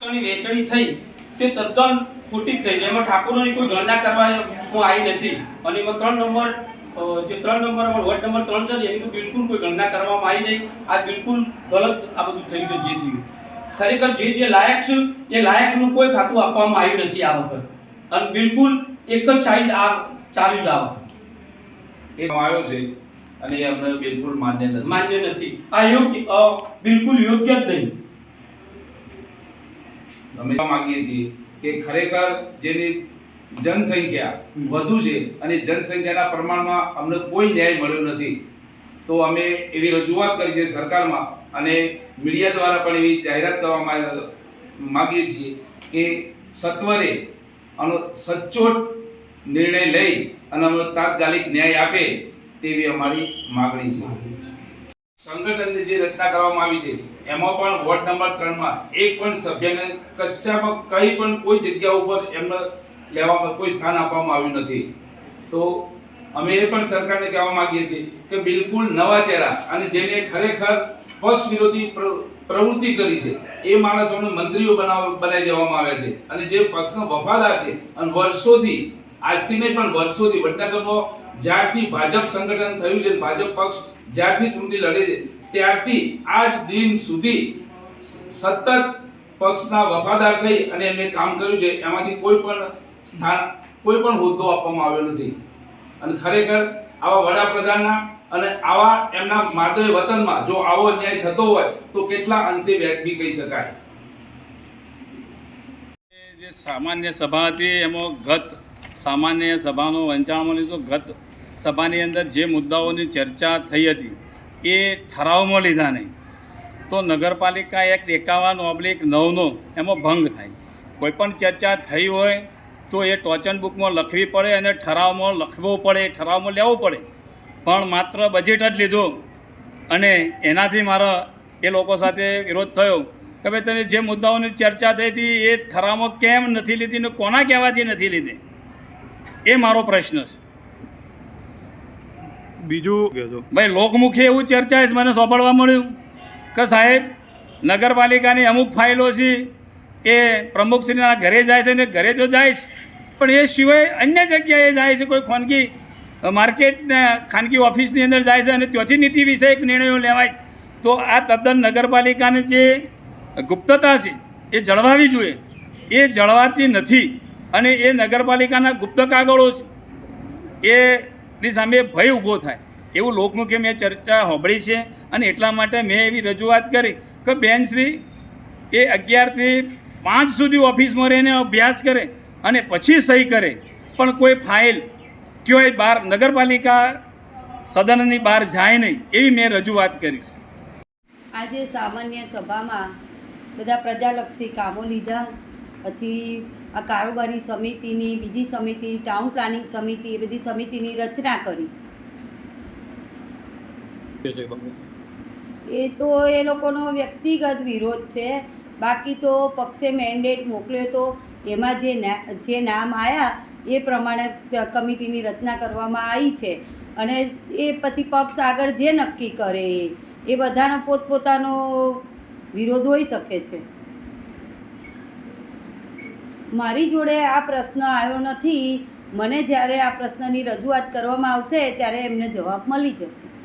ની વેચણી થઈ તે તદ્દન ખોટી જ થઈ છે એમાં ઠાકોરોની કોઈ ગણના કરવા હું આવી નથી. અને એમાં ત્રણ નંબર જે ત્રણ નંબર વોર્ડ નંબર ત્રણ છે એની બિલકુલ કોઈ ગણના કરવામાં આવી નહીં. આ બિલકુલ ગલત આ બધું થઈ ગયું જે થયું. ખરેખર જે જે લાયક છે એ લાયકનું કોઈ ખાતું આપવામાં આવ્યું નથી આ વખત. અને બિલકુલ એક જ સાઈઝ આ ચાલ્યું છે આ વખત. એ આવ્યો છે અને એ અમને બિલકુલ માન્ય નથી. માન્ય નથી. આ યોગ્ય બિલકુલ યોગ્ય જ નહીં. અમે માંગીએ છીએ કે ખરેખર જેની જનસંખ્યા વધુ છે અને જનસંખ્યાના પ્રમાણમાં અમને કોઈ ન્યાય મળ્યો નથી તો અમે એવી રજૂઆત કરી છે સરકારમાં અને મીડિયા દ્વારા પણ એવી જાહેરાત કરવા માગીએ માંગીએ છીએ કે સત્વરે આનો સચોટ નિર્ણય લઈ અને અમને તાત્કાલિક ન્યાય આપે તેવી અમારી માગણી છે. સંગઠનની જે રચના કરવામાં આવી છે એમાં પણ વોર્ડ નંબર ત્રણમાં એક પણ સભ્યને કશામાં કંઈ પણ કોઈ જગ્યા ઉપર એમને લેવામાં કોઈ સ્થાન આપવામાં આવ્યું નથી. તો અમે એ પણ સરકારને કહેવા માંગીએ છીએ કે બિલકુલ નવા ચહેરા અને જેને ખરેખર પક્ષ વિરોધી પ્ર- પ્રવૃત્તિ કરી છે, એ માણસોને મંત્રીઓ બનાવ, બનાવી દેવામાં આવ્યા છે. અને જે પક્ષનો વફાદાર છે, અને વર્ષોથી, આજથી નહીં પણ વર્ષોથી વડનગરમાં જ્યારથી ભાજપ સંગઠન થયું છે ભાજપ પક્ષ જ્યારથી ચૂંટણી લડે છે ત્યારથી આજ દિન સુધી સતત પક્ષના વફાદાર થઈ અને એમને કામ કર્યું છે. એમાંથી કોઈ પણ સ્થાન, કોઈ પણ હોદ્દો આપવામાં આવ્યો નથી. અને ખરેખર આવા વડાપ્રધાનના અને આવા એમના માદરે વતનમાં જો આવો અન્યાય થતો હોય તો કેટલા અંશે વ્યાજબી કહી શકાય. જે સામાન્ય સભા હતી એમાં ગત સામાન્ય સભાનો વંચાણમાં લીધો. ગત સભાની અંદર જે મુદ્દાઓની ચર્ચા થઈ હતી એ ઠરાવમાં લીધા નહીં. તો નગરપાલિકા એક્ટ એકાવન ઓબ્લિક નવનો એમાં ભંગ થાય. કોઈ પણ ચર્ચા થઈ હોય તો એ ટોચન બુકમાં લખવી પડે અને ઠરાવમાં લખવો પડે, ઠરાવમાં લેવો પડે. પણ માત્ર બજેટ જ લીધું અને એનાથી મારા એ લોકો સાથે વિરોધ થયો કે ભાઈ તમે જે મુદ્દાઓની ચર્ચા થઈ હતી એ ઠરાવમાં કેમ નથી લીધી ને કોના કહેવાથી નથી લીધી? એ મારો પ્રશ્ન છે. બીજું ભાઈ, લોકમુખી એવું ચર્ચા છે મને સોંપડવા મળ્યું કે સાહેબ, નગરપાલિકાની અમુક ફાઇલો છે, એ પ્રમુખશ્રીના ઘરે જાય છે ને ઘરે તો જાય છે પણ એ સિવાય અન્ય જગ્યાએ જાય છે, કોઈ ખાનગી માર્કેટના ખાનગી ઓફિસની અંદર જાય છે અને ત્યાંથી નીતિ વિષયક નિર્ણયો લેવાય છે. તો આ તદ્દન નગરપાલિકાની જે ગુપ્તતા છે, એ જળવાવી જોઈએ. એ જળવાતી નથી અને એ નગરપાલિકાના ગુપ્ત કાગળો છે. એની સામે ભય ઊભો થાય. એવું લોકમુખે મેં ચર્ચા હોંભળી છે અને એટલા માટે મેં એવી રજૂઆત કરી કે બેનશ્રી એ અગિયારથી પાંચ સુધી ઓફિસમાં રહીને અભ્યાસ કરે અને પછી સહી કરે. પણ કોઈ ફાઇલ ક્યોય બહાર નગરપાલિકા સદનની બહાર જાય નહીં એવી મેં રજૂઆત કરીશ આજે સામાન્ય સભામાં બધા પ્રજાલક્ષી કામો લીધા. પછી આ કારોબારી સમિતિની, બીજી સમિતિ, ટાઉન પ્લાનિંગ સમિતિ, એ બધી સમિતિની રચના કરી. એ તો એ લોકોનો વ્યક્તિગત વિરોધ છે. બાકી તો પક્ષે મેન્ડેટ મોકલ્યો તો એમાં જે જે નામ આવ્યા એ પ્રમાણે કમિટીની રચના કરવામાં આવી છે. અને એ પછી પક્ષ આગળ જે નક્કી કરે એ બધાનો પોતપોતાનો વિરોધ હોઈ શકે છે. મારી જોડે આ પ્રશ્ન આવ્યો નથી. મને જ્યારે આ પ્રશ્નની રજૂઆત કરવામાં આવશે, ત્યારે એમને જવાબ મળી જશે.